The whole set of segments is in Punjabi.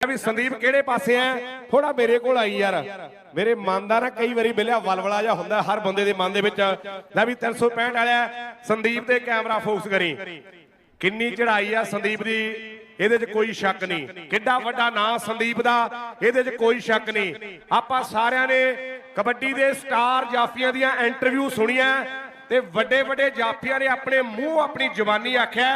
ਵੀ ਸੰਦੀਪ ਕਿਹੜੇ ਪਾਸੇ ਐ? ਥੋੜਾ ਮੇਰੇ ਕੋਲ ਆਈ ਯਾਰ। ਮੇਰੇ ਮਨ ਦਾ ਨਾ ਕਈ ਵਾਰੀ ਬਿਲਿਆ ਵਲਵਲਾ ਜਾ ਹੁੰਦਾ ਹਰ ਬੰਦੇ ਦੇ ਮਨ ਦੇ ਵਿੱਚ ਲੈ ਵੀ 365 ਵਾਲਿਆ ਸੰਦੀਪ ਤੇ ਕੈਮਰਾ ਫੋਕਸ ਕਰੀ। ਕਿੰਨੀ ਚੜਾਈ ਆ ਸੰਦੀਪ ਦੀ, ਇਹਦੇ 'ਚ ਕੋਈ ਸ਼ੱਕ ਨਹੀਂ। ਕਿੱਡਾ ਵੱਡਾ ਨਾਂ ਸੰਦੀਪ ਦਾ, ਇਹਦੇ 'ਚ ਕੋਈ ਸ਼ੱਕ ਨਹੀਂ। ਆਪਾਂ ਸਾਰਿਆਂ ਨੇ ਕਬੱਡੀ ਦੇ ਸਟਾਰ ਜਾਫੀਆਂ ਦੀਆਂ ਇੰਟਰਵਿਊ ਸੁਣੀਆਂ। ਤੇ ਵੱਡੇ ਵੱਡੇ ਜਾਫੀਆਂ ਨੇ ਆਪਣੇ ਮੂੰਹ ਆਪਣੀ ਜ਼ੁਬਾਨੀ ਆਖਿਆ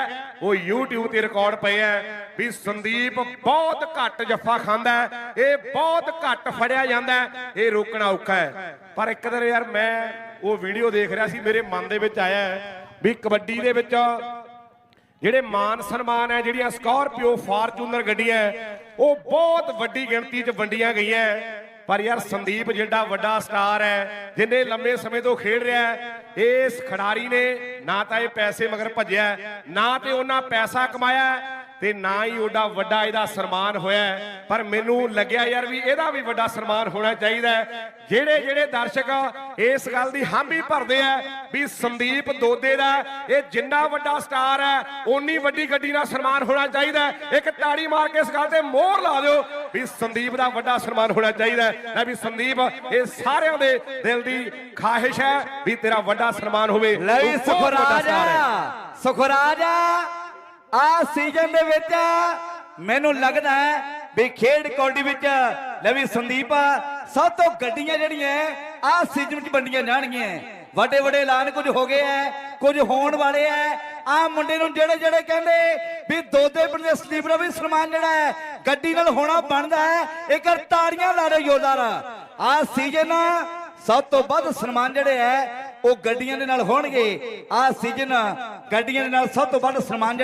ਉਹ YouTube ਤੇ ਰਿਕਾਰਡ ਪਏ ਆ ਵੀ ਸੰਦੀਪ ਬਹੁਤ ਘੱਟ ਜੱਫਾ ਖਾਂਦਾ ਇਹ ਬਹੁਤ ਘੱਟ ਫੜਿਆ ਜਾਂਦਾ ਇਹ ਰੋਕਣਾ ਔਖਾ ਹੈ ਪਰ ਇੱਕ ਦਿਨ ਯਾਰ ਮੈਂ ਉਹ ਵੀਡੀਓ ਦੇਖ ਰਿਹਾ ਸੀ ਮੇਰੇ ਮਨ ਦੇ ਵਿੱਚ ਆਇਆ ਵੀ ਕਬੱਡੀ ਦੇ ਵਿੱਚ ਜਿਹੜੇ ਮਾਨ ਸਨਮਾਨ ਹੈ ਜਿਹੜੀਆਂ ਸਕਾਰਪੀਓ ਫਾਰਚੂਨਰ ਗੱਡੀਆਂ ਹੈ, ਉਹ ਬਹੁਤ ਵੱਡੀ ਗਿਣਤੀ 'ਚ ਵੰਡੀਆਂ ਗਈਆਂ ਪਰ ਯਾਰ ਸੰਦੀਪ ਜਿਹੜਾ ਵੱਡਾ ਸਟਾਰ ਹੈ, ਜਿਨੇ ਲੰਮੇ ਸਮੇਂ ਤੋਂ ਖੇਡ ਰਿਹਾ ਹੈ, ਇਸ ਖਿਡਾਰੀ ਨੇ ਨਾ ਤਾਂ ਇਹ ਪੈਸੇ ਮਗਰ ਭੱਜਿਆ ਨਾ ਤੇ ਉਹਨਾਂ ਪੈਸਾ ਕਮਾਇਆ ਤੇ ਨਾ ਹੀ ਉਹਦਾ ਵੱਡਾ ਇਹਦਾ ਸਨਮਾਨ ਹੋਇਆ ਪਰ ਮੈਨੂੰ ਲੱਗਿਆ ਯਾਰ ਵੀ ਇਹਦਾ ਵੀ ਵੱਡਾ ਸਨਮਾਨ ਹੋਣਾ ਚਾਹੀਦਾ ਹੈ। ਜਿਹੜੇ ਜਿਹੜੇ ਦਰਸ਼ਕ ਇਸ ਗੱਲ ਦੀ ਹਾਮੀ ਭਰਦੇ ਆ ਵੀ ਸੰਦੀਪ ਦੋਦੇ ਦਾ ਇਹ ਜਿੰਨਾ ਵੱਡਾ ਸਟਾਰ ਹੈ, ਓਨੀ ਵੱਡੀ ਗੱਡੀ ਨਾਲ ਸਨਮਾਨ ਹੋਣਾ ਚਾਹੀਦਾ ਇੱਕ ਤਾੜੀ ਮਾਰ ਕੇ ਇਸ ਗੱਲ ਤੇ ਮੋਹਰ ਲਾ ਦਿਓ। ਵੀ ਸੰਦੀਪ ਦਾ ਵੱਡਾ ਸਨਮਾਨ ਹੋਣਾ ਚਾਹੀਦਾ ਹੈ। ਵੀ ਸੰਦੀਪ ਇਹ ਸਾਰਿਆਂ ਦੇ ਦਿਲ ਦੀ ਖਾਹਿਸ਼ ਹੈ ਵੀ ਤੇਰਾ ਵੱਡਾ ਸਨਮਾਨ ਹੋਵੇ। ਲੈ ਸੁਖਰਾਜ। ਸੁਖਰਾਜ ਆ। ਸੀਜ਼ਨ ਦੇ ਵਿੱਚ ਮੈਨੂੰ ਲੱਗਦਾ ਹੈ ਵੀ ਖੇਡ ਕੌਡੀ ਵਿੱਚ ਲੈ ਵੀ ਸੰਦੀਪ ਸਭ ਤੋਂ ਗੱਡੀਆਂ ਜਿਹੜੀਆਂ ਆ ਸੀਜ਼ਨ ਵਿੱਚ ਵੰਡੀਆਂ ਜਾਣਗੀਆਂ। ਵੱਡੇ ਵੱਡੇ ਐਲਾਨ ਕੁਝ ਹੋ ਗਏ ਐ ਕੁਝ ਹੋਣ ਵਾਲੇ ਐ। ਆ ਮੁੰਡੇ ਨੂੰ ਜਿਹੜੇ ਜਿਹੜੇ ਕਹਿੰਦੇ ਵੀ ਦੋਦੇ ਪਿੰਡ ਦੇ ਸੰਦੀਪ ਦਾ ਵੀ ਸਨਮਾਨ ਜਿਹੜਾ ਹੈ। ਗੱਡੀ ਨਾਲ ਹੋਣਾ ਬਣਦਾ ਹੈ। ਇੱਕ ਵਾਰ ਤਾੜੀਆਂ ਲਾ ਰਹੇ ਯੋਧਾਰ। ਆ ਸੀਜ਼ਨ ਸਭ ਤੋਂ ਵੱਧ ਸਨਮਾਨ ਜਿਹੜੇ ਹੈ, ਉਹ ਗੱਡੀਆਂ ਦੇ ਨਾਲ ਹੋਣਗੇ। ਆ ਸੀਜ਼ਨ ਗੱਡੀਆਂ ਦੇ ਨਾਲ ਸਭ ਤੋਂ ਵੱਧ ਸਨਮਾਨ